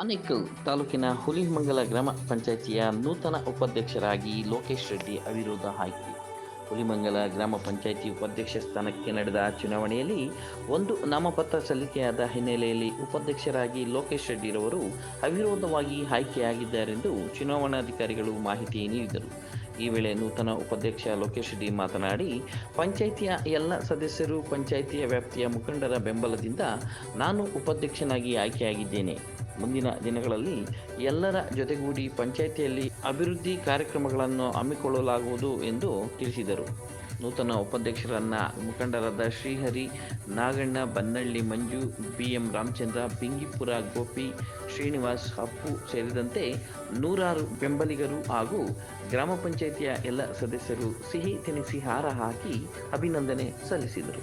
ಆನೇಕಲ್ ತಾಲೂಕಿನ ಹುಲಿಮಂಗಲ ಗ್ರಾಮ ಪಂಚಾಯಿತಿಯ ನೂತನ ಉಪಾಧ್ಯಕ್ಷರಾಗಿ ಲೋಕೇಶ್ ರೆಡ್ಡಿ ಅವಿರೋಧ ಆಯ್ಕೆ. ಹುಲಿಮಂಗಲ ಗ್ರಾಮ ಪಂಚಾಯಿತಿ ಉಪಾಧ್ಯಕ್ಷ ಸ್ಥಾನಕ್ಕೆ ನಡೆದ ಚುನಾವಣೆಯಲ್ಲಿ ಒಂದು ನಾಮಪತ್ರ ಸಲ್ಲಿಕೆಯಾದ ಹಿನ್ನೆಲೆಯಲ್ಲಿ ಉಪಾಧ್ಯಕ್ಷರಾಗಿ ಲೋಕೇಶ್ ರೆಡ್ಡಿರವರು ಅವಿರೋಧವಾಗಿ ಆಯ್ಕೆಯಾಗಿದ್ದಾರೆಂದು ಚುನಾವಣಾಧಿಕಾರಿಗಳು ಮಾಹಿತಿ ನೀಡಿದರು. ಈ ವೇಳೆ ನೂತನ ಉಪಾಧ್ಯಕ್ಷ ಲೋಕೇಶ್ ರೆಡ್ಡಿ ಮಾತನಾಡಿ, ಪಂಚಾಯಿತಿಯ ಎಲ್ಲ ಸದಸ್ಯರು ಪಂಚಾಯಿತಿಯ ವ್ಯಾಪ್ತಿಯ ಮುಖಂಡರ ಬೆಂಬಲದಿಂದ ನಾನು ಉಪಾಧ್ಯಕ್ಷನಾಗಿ ಆಯ್ಕೆಯಾಗಿದ್ದೇನೆ. ಮುಂದಿನ ದಿನಗಳಲ್ಲಿ ಎಲ್ಲರ ಜೊತೆಗೂಡಿ ಪಂಚಾಯಿತಿಯಲ್ಲಿ ಅಭಿವೃದ್ಧಿ ಕಾರ್ಯಕ್ರಮಗಳನ್ನು ಹಮ್ಮಿಕೊಳ್ಳಲಾಗುವುದು ಎಂದು ತಿಳಿಸಿದರು. ನೂತನ ಉಪಾಧ್ಯಕ್ಷರನ್ನ ಮುಖಂಡರಾದ ಶ್ರೀಹರಿ, ನಾಗಣ್ಣ, ಬನ್ನಳ್ಳಿ, ಮಂಜು ಬಿ ಎಂ ರಾಮಚಂದ್ರ, ಬಿಂಗಿಪುರ ಗೋಪಿ, ಶ್ರೀನಿವಾಸ್, ಅಪ್ಪು ಸೇರಿದಂತೆ ನೂರಾರು ಬೆಂಬಲಿಗರು ಹಾಗೂ ಗ್ರಾಮ ಪಂಚಾಯಿತಿಯ ಎಲ್ಲ ಸದಸ್ಯರು ಸಿಹಿ ತಿನಿಸಿ ಹಾರ ಹಾಕಿ ಅಭಿನಂದನೆ ಸಲ್ಲಿಸಿದರು.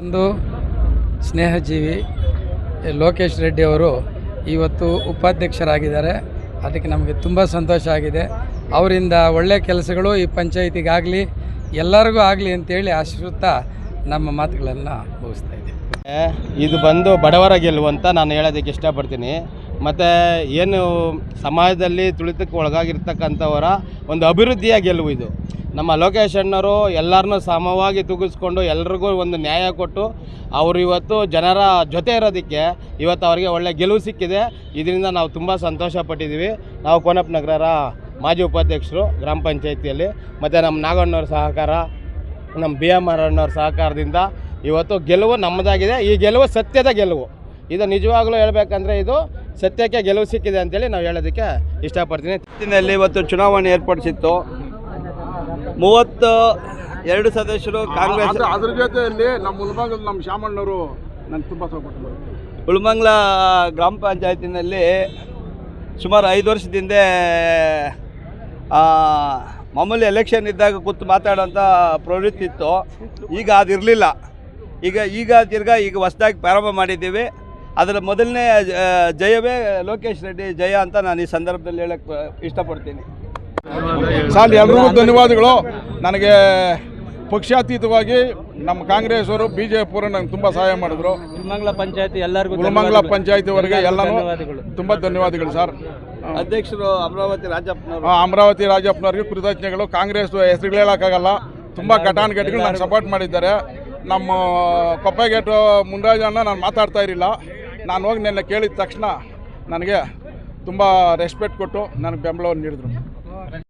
ಒಂದು ಸ್ನೇಹಜೀವಿ ಲೋಕೇಶ್ ರೆಡ್ಡಿ ಅವರು ಇವತ್ತು ಉಪಾಧ್ಯಕ್ಷರಾಗಿದ್ದಾರೆ. ಅದಕ್ಕೆ ನಮಗೆ ತುಂಬ ಸಂತೋಷ ಆಗಿದೆ. ಅವರಿಂದ ಒಳ್ಳೆಯ ಕೆಲಸಗಳು ಈ ಪಂಚಾಯಿತಿಗಾಗಲಿ, ಎಲ್ಲರಿಗೂ ಆಗಲಿ ಅಂತೇಳಿ ಆಶಿಸುತ್ತಾ ನಮ್ಮ ಮಾತುಗಳನ್ನ ಮುಗಿಸ್ತಾ ಇದ್ದೀವಿ ಇದು ಬಂದು ಬಡವರ ಗೆಲುವು ಅಂತ ನಾನು ಹೇಳೋದಕ್ಕೆ ಇಷ್ಟಪಡ್ತೀನಿ. ಮತ್ತು ಏನು ಸಮಾಜದಲ್ಲಿ ತುಳಿತಕ್ಕೆ ಒಳಗಾಗಿರ್ತಕ್ಕಂಥವರ ಒಂದು ಅಭಿವೃದ್ಧಿಯ ಗೆಲುವು ಇದು. ನಮ್ಮ ಲೋಕೇಶ್ ಅಣ್ಣವರು ಎಲ್ಲರನ್ನೂ ಸಮವಾಗಿ ತೂಗಿಸ್ಕೊಂಡು ಎಲ್ರಿಗೂ ಒಂದು ನ್ಯಾಯ ಕೊಟ್ಟು ಅವರು ಇವತ್ತು ಜನರ ಜೊತೆ ಇರೋದಕ್ಕೆ ಇವತ್ತು ಅವರಿಗೆ ಒಳ್ಳೆ ಗೆಲುವು ಸಿಕ್ಕಿದೆ. ಇದರಿಂದ ನಾವು ತುಂಬ ಸಂತೋಷ ಪಟ್ಟಿದ್ದೀವಿ ನಾವು ಕೋನಪ್ಪ ನಗರರ ಮಾಜಿ ಉಪಾಧ್ಯಕ್ಷರು ಗ್ರಾಮ ಪಂಚಾಯಿತಿಯಲ್ಲಿ, ಮತ್ತು ನಮ್ಮ ನಾಗಣ್ಣವ್ರ ಸಹಕಾರ ನಮ್ಮ ಬಿ ಎಂ ಆರ್ ಅಣ್ಣವ್ರ ಸಹಕಾರದಿಂದ ಇವತ್ತು ಗೆಲುವು ನಮ್ಮದಾಗಿದೆ. ಈ ಗೆಲುವು ಸತ್ಯದ ಗೆಲುವು. ಇದು ನಿಜವಾಗ್ಲೂ ಹೇಳ್ಬೇಕಂದ್ರೆ ಇದು ಸತ್ಯಕ್ಕೆ ಗೆಲುವು ಸಿಕ್ಕಿದೆ ಅಂತೇಳಿ ನಾವು ಹೇಳೋದಕ್ಕೆ ಇಷ್ಟಪಡ್ತೀನಿ. ಇವತ್ತಿನಲ್ಲಿ ಇವತ್ತು ಚುನಾವಣೆ ಏರ್ಪಡಿಸಿತ್ತು. ಮೂವತ್ತು ಎರಡು ಸದಸ್ಯರು ಕಾಂಗ್ರೆಸ್ ಅದ್ರ ಜೊತೆಯಲ್ಲಿ ನಮ್ಮ ಮುಲ್ಬಾಗಲ್ ನಮ್ಮ ಶಾಮಣ್ಣವರು ನಂಗೆ ತುಂಬ ಸಪೋರ್ಟ್ ಉಳ್ಮಂಗ್ಲ ಗ್ರಾಮ ಪಂಚಾಯತಿನಲ್ಲಿ ಸುಮಾರು ಐದು ವರ್ಷದಿಂದ ಆ, ಮಾಮೂಲಿ ಎಲೆಕ್ಷನ್ ಇದ್ದಾಗ ಕೂತು ಮಾತಾಡೋಂಥ ಪ್ರವೃತ್ತಿ ಇತ್ತು. ಈಗ ಅದಿರಲಿಲ್ಲ. ಈಗ ಈಗ ತಿರ್ಗಾ ಈಗ ಹೊಸದಾಗಿ ಪ್ರಾರಂಭ ಮಾಡಿದ್ದೀವಿ. ಅದರ ಮೊದಲನೇ ಜಯವೇ ಲೋಕೇಶ್ ರೆಡ್ಡಿ ಜಯ ಅಂತ ನಾನು ಈ ಸಂದರ್ಭದಲ್ಲಿ ಹೇಳಕ್ಕೆ ಇಷ್ಟಪಡ್ತೀನಿ. ಸರ್ ಎಲ್ರಿಗೂ ಧನ್ಯವಾದಗಳು. ನನಗೆ ಪಕ್ಷಾತೀತವಾಗಿ ನಮ್ಮ ಕಾಂಗ್ರೆಸ್ ಅವರು ಬಿ ಜೆ ಪಿ ನಂಗೆ ತುಂಬ ಸಹಾಯ ಮಾಡಿದ್ರು. ಮಂಗಲ ಪಂಚಾಯತಿ ಎಲ್ಲರಿಗೂ ಗುಲಮಂಗಲ ಪಂಚಾಯತಿವರೆಗೆ ಎಲ್ಲನೂ ತುಂಬ ಧನ್ಯವಾದಗಳು ಸರ್. ಅಧ್ಯಕ್ಷರು ಅಮರಾವತಿ ರಾಜಪ್ಪನವರು. ಅಮರಾವತಿ ರಾಜಪ್ಪನವ್ರಿಗೆ ಕೃತಜ್ಞಗಳು ಕಾಂಗ್ರೆಸ್ ಹೆಸರುಗಳು ಹೇಳೋಕ್ಕಾಗಲ್ಲ ತುಂಬ ಘಟಾನುಘಟಿಗಳು ನನಗೆ ಸಪೋರ್ಟ್ ಮಾಡಿದ್ದಾರೆ. ನಮ್ಮ ಕೊಪ್ಪೆಗೇಟು ಮುನ್ರಾಜಣ್ಣ ನಾನು ಮಾತಾಡ್ತಾ ಇರಲಿಲ್ಲ. ನಾನು ಹೋಗಿ ನಿನ್ನೆ ಕೇಳಿದ ತಕ್ಷಣ ನನಗೆ ತುಂಬ ರೆಸ್ಪೆಕ್ಟ್ ಕೊಟ್ಟು ನನಗೆ ಬೆಂಬಲವನ್ನು ನೀಡಿದ್ರು.